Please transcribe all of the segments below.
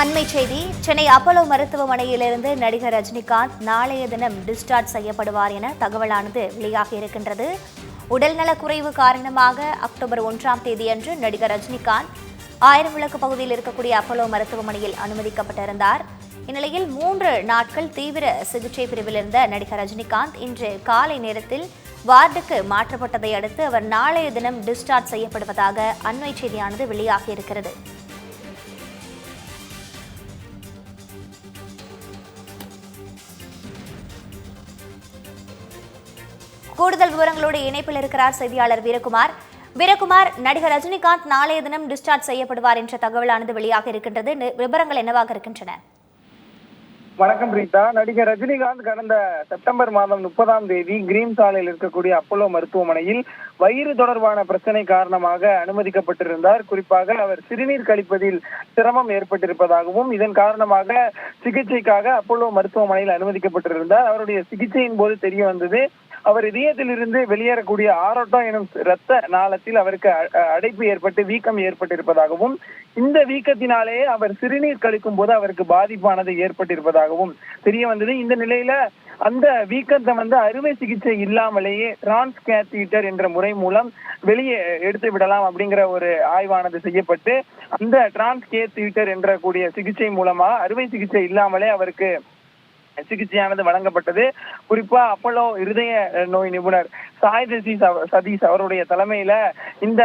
அண்மை செய்தி சென்னை அப்பலோ மருத்துவமனையிலிருந்து நடிகர் ரஜினிகாந்த் நாளைய தினம் டிஸ்சார்ஜ் செய்யப்படுவார் என தகவலானது வெளியாகி இருக்கின்றது. உடல்நலக்குறைவு காரணமாக அக்டோபர் ஒன்றாம் தேதியன்று நடிகர் ரஜினிகாந்த் ஆயிரம் விளக்கு பகுதியில் இருக்கக்கூடிய அப்போலோ மருத்துவமனையில் அனுமதிக்கப்பட்டிருந்தார். இந்நிலையில் மூன்று நாட்கள் தீவிர சிகிச்சை பிரிவில் இருந்த நடிகர் ரஜினிகாந்த் இன்று காலை நேரத்தில் வார்டுக்கு மாற்றப்பட்டதை அடுத்து அவர் நாளைய தினம் டிஸ்சார்ஜ் செய்யப்படுவதாக அண்மை செய்தியானது வெளியாகி கூடுதல் விவரங்களோடு இணைப்பில் இருக்கிறார் செய்தியாளர் வீரகுமார். வீரகுமார் நடிகர் ரஜினிகாந்த் நாளைய தினம் டிஸ்சார்ஜ் செய்யப்படுவார் என்ற தகவலானது வெளியாக இருக்கின்றது. நி- விவரங்கள் என்னவாக இருக்கின்றன? வணக்கம் பிரீதா நடிகர் ரஜினிகாந்த் கடந்த செப்டம்பர் மாதம் முப்பதாம் தேதி கிரீன் சாலையில் இருக்கக்கூடிய அப்போலோ மருத்துவமனையில் வயிறு தொடர்பான பிரச்சனை காரணமாக அனுமதிக்கப்பட்டிருந்தார். குறிப்பாக அவர் சிறுநீர் கழிப்பதில் சிரமம் ஏற்பட்டிருப்பதாகவும் இதன் காரணமாக சிகிச்சைக்காக அப்போலோ மருத்துவமனையில் அனுமதிக்கப்பட்டிருந்தார். அவருடைய சிகிச்சையின் போது தெரிய வந்தது அவர் இதயத்திலிருந்து வெளியேறக்கூடிய ஆரோட்டம் எனும் இரத்த நாளத்தில் அவருக்கு அ- அடைப்பு ஏற்பட்டு வீக்கம் ஏற்பட்டிருப்பதாகவும் இந்த வீக்கத்தினாலேயே அவர் சிறுநீர் கழிக்கும் போது அவருக்கு பாதிப்பானது ஏற்பட்டிருப்பதாகவும் தெரிய வந்தது. இந்த நிலையில அந்த வீக்கத்தை வந்து அறுவை சிகிச்சை இல்லாமலேயே டிரான்ஸ்கேத்தீட்டர் என்ற முறை மூலம் வெளியே எடுத்து விடலாம் அப்படிங்கிற ஒரு ஆய்வானது செய்யப்பட்டு அந்த டிரான்ஸ்கேத்தீட்டர் என்ற கூடிய சிகிச்சை மூலமா அறுவை சிகிச்சை இல்லாமலே அவருக்கு சிகிச்சையானது வழங்கப்பட்டது. குறிப்பா அப்போலோ இருதய நோய் நிபுணர் சாய் சதீஷ் சதீஷ் அவருடைய தலைமையில இந்த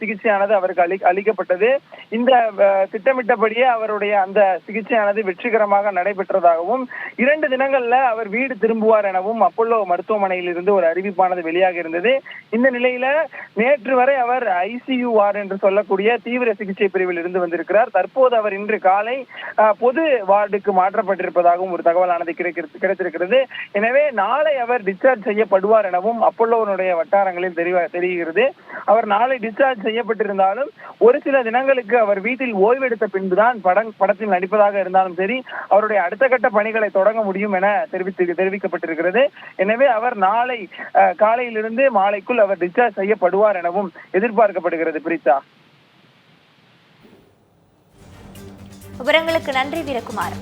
சிகிச்சையானது அவருக்கு அளி அளிக்கப்பட்டது. இந்த திட்டமிட்டபடியே அவருடைய அந்த சிகிச்சையானது வெற்றிகரமாக நடைபெற்றதாகவும் இரண்டு தினங்கள்ல அவர் வீடு திரும்புவார் எனவும் அப்பல்லோ மருத்துவமனையில் இருந்து ஒரு அறிவிப்பானது வெளியாக இருந்தது. இந்த நிலையில நேற்று வரை அவர் ஐசியூ வார்டு என்று சொல்லக்கூடிய தீவிர சிகிச்சை பிரிவில் இருந்து வந்திருக்கிறார். தற்போது அவர் இன்று காலை பொது வார்டுக்கு மாற்றப்பட்டிருப்பதாகவும் ஒரு தகவலானது அது கிடைத்திருக்கிறது எனவே நாளை அவர் டிஸ்சார்ஜ் செய்யப்படுவார் எனவும் அப்பல்லோவனுடைய வட்டாரங்களில் தெரிய தெரிகிறது. அவர் நாளை டிஸ்சார்ஜ் செய்யப்பட்டிருந்தாலும் ஒரு சில தினங்களுக்கு அவர் வீட்டில் ஓய்வெடுத்த பின்புதான் படம் படத்தில் நடிப்பதாக இருந்தாலும் சரி அவருடைய அடுத்த கட்ட பணிகளை தொடங்க முடியும் என தெரிவித்து தெரிவிக்கப்பட்டிருக்கிறது. எனவே அவர் நாளை காலையிலிருந்து மாலைக்குள் அவர் டிஸ்சார்ஜ் செய்யப்படுவார் எனவும் எதிர்பார்க்கப்படுகிறது பிரீதா விவரங்களுக்கு நன்றி வீரகுமார்.